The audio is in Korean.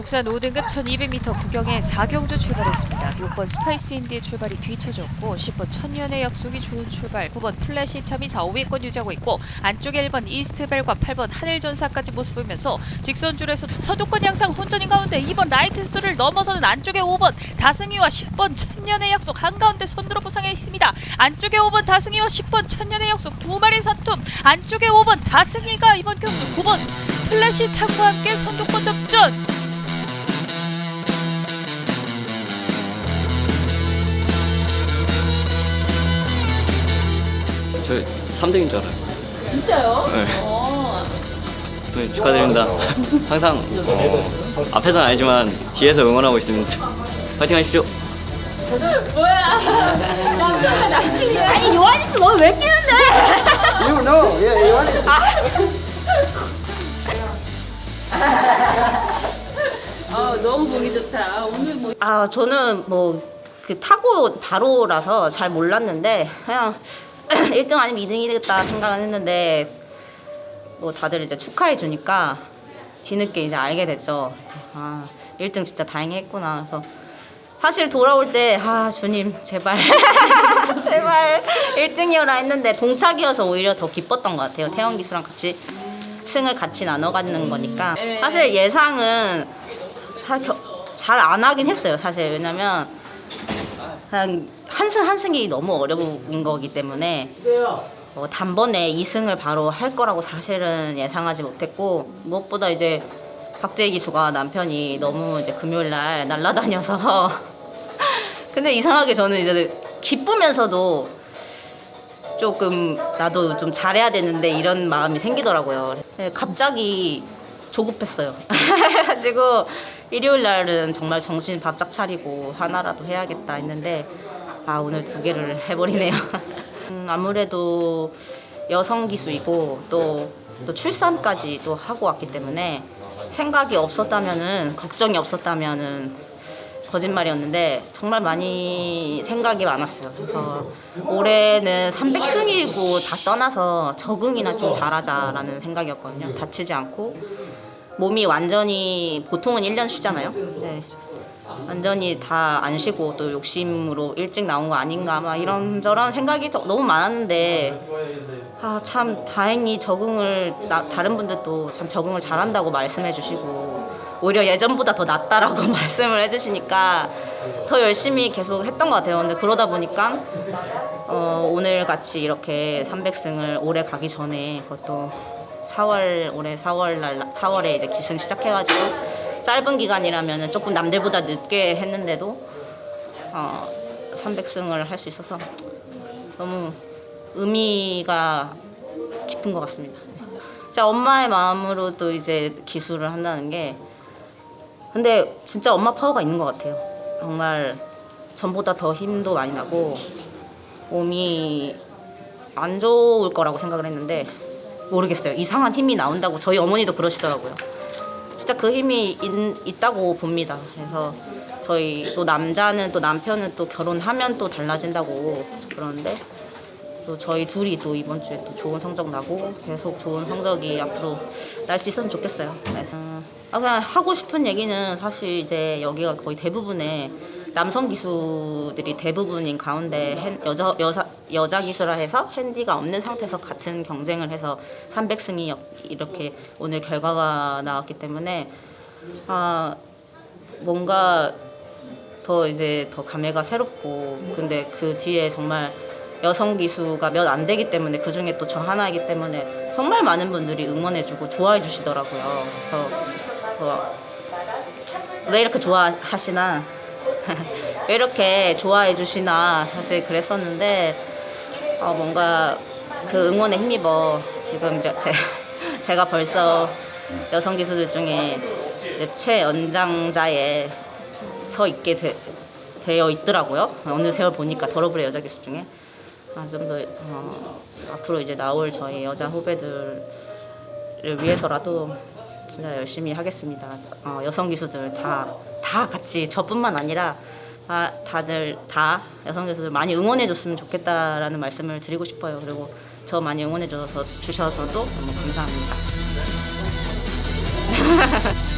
국산 5등급 1200m 구경에 4경주 출발했습니다. 6번 스파이스 인디의 출발이 뒤쳐졌고 10번 천년의 약속이 좋은 출발 9번 플래시 참이 4, 5위권 유지하고 있고 안쪽에 1번 이스트벨과 8번 하늘전사까지 모습 보이면서 직선줄에서 서두권 양상 혼전인 가운데 2번 라이트스토를 넘어서는 안쪽에 5번 다승이와 10번 천년의 약속 한가운데 선두로 부상해 있습니다. 안쪽에 5번 다승이와 10번 천년의 약속 두 마리 사툼 안쪽에 5번 다승이가 이번 경주 9번 플래시 참과 함께 선두권 접전 저 3등인 줄 알아요. 진짜요? 네. 어. 네, 축하드립니다. 항상 어, 앞에서는 아니지만 뒤에서 응원하고 있습니다. 파이팅 하십시오. 뭐야? 남자가 남친이야. 아니 요한이스 너왜 끼는데? You know, yeah, you want it. 아 너무 보기 좋다. 오늘 뭐 아 저는 뭐 그 타고 바로라서 잘 몰랐는데 그냥 1등 아니면 2등이 되겠다 생각은 했는데 뭐 다들 이제 축하해 주니까 뒤늦게 이제 알게 됐죠. 아 1등 진짜 다행히 했구나. 그래서 사실 돌아올 때 아 주님 제발 제발 1등이어라 했는데 동착이어서 오히려 더 기뻤던 것 같아요. 태영 기수랑 같이 승을 같이 나눠 갖는 거니까 사실 예상은 잘안 하긴 했어요. 사실 왜냐면 그냥 한승 한승이 너무 어려운 거기 때문에 어, 단번에 2승을 바로 할 거라고 사실은 예상하지 못했고 무엇보다 이제 박재희 기수가 남편이 너무 이제 금요일 날 날라다녀서 근데 이상하게 저는 이제 기쁘면서도 조금 나도 좀 잘해야 되는데 이런 마음이 생기더라고요. 네, 갑자기 조급했어요. 그래가지고 일요일 날은 정말 정신 바짝 차리고 하나라도 해야겠다 했는데 아 오늘 두 개를 해버리네요. 음, 아무래도 여성 기수이고 또, 또 출산까지 또 하고 왔기 때문에 생각이 없었다면은 걱정이 없었다면은 거짓말이었는데 정말 많이 생각이 많았어요. 그래서 올해는 300승이고 다 떠나서 적응이나 좀 잘하자라는 생각이었거든요. 다치지 않고 몸이 완전히 보통은 1년 쉬잖아요. 네. 완전히 다 안 쉬고 또 욕심으로 일찍 나온 거 아닌가 막 이런저런 생각이 저- 너무 많았는데 아 참 다행히 적응을 나, 다른 분들도 참 적응을 잘한다고 말씀해 주시고 오히려 예전보다 더 낫다라고 말씀을 해주시니까 더 열심히 계속 했던 것 같아요. 근데 그러다 보니까 어, 오늘 같이 이렇게 300승을 올해 가기 전에 그것도 4월 올해 4월 날 4월에 이제 기승 시작해가지고 짧은 기간이라면 조금 남들보다 늦게 했는데도 어, 300승을 할 수 있어서 너무 의미가 깊은 것 같습니다. 진짜 엄마의 마음으로도 이제 기술을 한다는 게 근데 진짜 엄마 파워가 있는 것 같아요. 정말 전보다 더 힘도 많이 나고 몸이 안 좋을 거라고 생각을 했는데 모르겠어요. 이상한 힘이 나온다고 저희 어머니도 그러시더라고요. 진짜 그 힘이 있, 다고 봅니다. 그래서 저희 또 남자는 또 남편은 또 결혼하면 또 달라진다고 그러는데 또 저희 둘이 또 이번 주에 또 좋은 성적 나고 계속 좋은 성적이 앞으로 날 수 있으면 좋겠어요. 네. 어, 아, 그냥 하고 싶은 얘기는 사실 이제 여기가 거의 대부분의 남성 기수들이 대부분인 가운데 핸- 여자 여자 여자 기수라 해서 핸디가 없는 상태에서 같은 경쟁을 해서 300승이 이렇게 오늘 결과가 나왔기 때문에 아 뭔가 더 이제 더 감회가 새롭고 근데 그 뒤에 정말 여성 기수가 몇 안 되기 때문에 그 중에 또 저 하나이기 때문에 정말 많은 분들이 응원해주고 좋아해 주시더라고요. 그래서 어, 왜 이렇게 좋아하시나 왜 이렇게 좋아해 주시나 사실 그랬었는데 어, 뭔가 그 응원에 힘입어 지금 이제 제, 제가 벌써 여성 기수들 중에 최연장자에 서 있게 되, 되어 있더라고요. 어느 세월 보니까 더러블의 여자 기수 중에 아, 아, 좀더 어, 앞으로 이제 나올 저희 여자 후배들을 위해서라도 진짜 열심히 하겠습니다. 어, 여성 기수들 다, 다 같이 저뿐만 아니라 다, 다들 다 여성 기수들 많이 응원해 줬으면 좋겠다라는 말씀을 드리고 싶어요. 그리고 저 많이 응원해 주셔서, 주셔서 또 너무 감사합니다.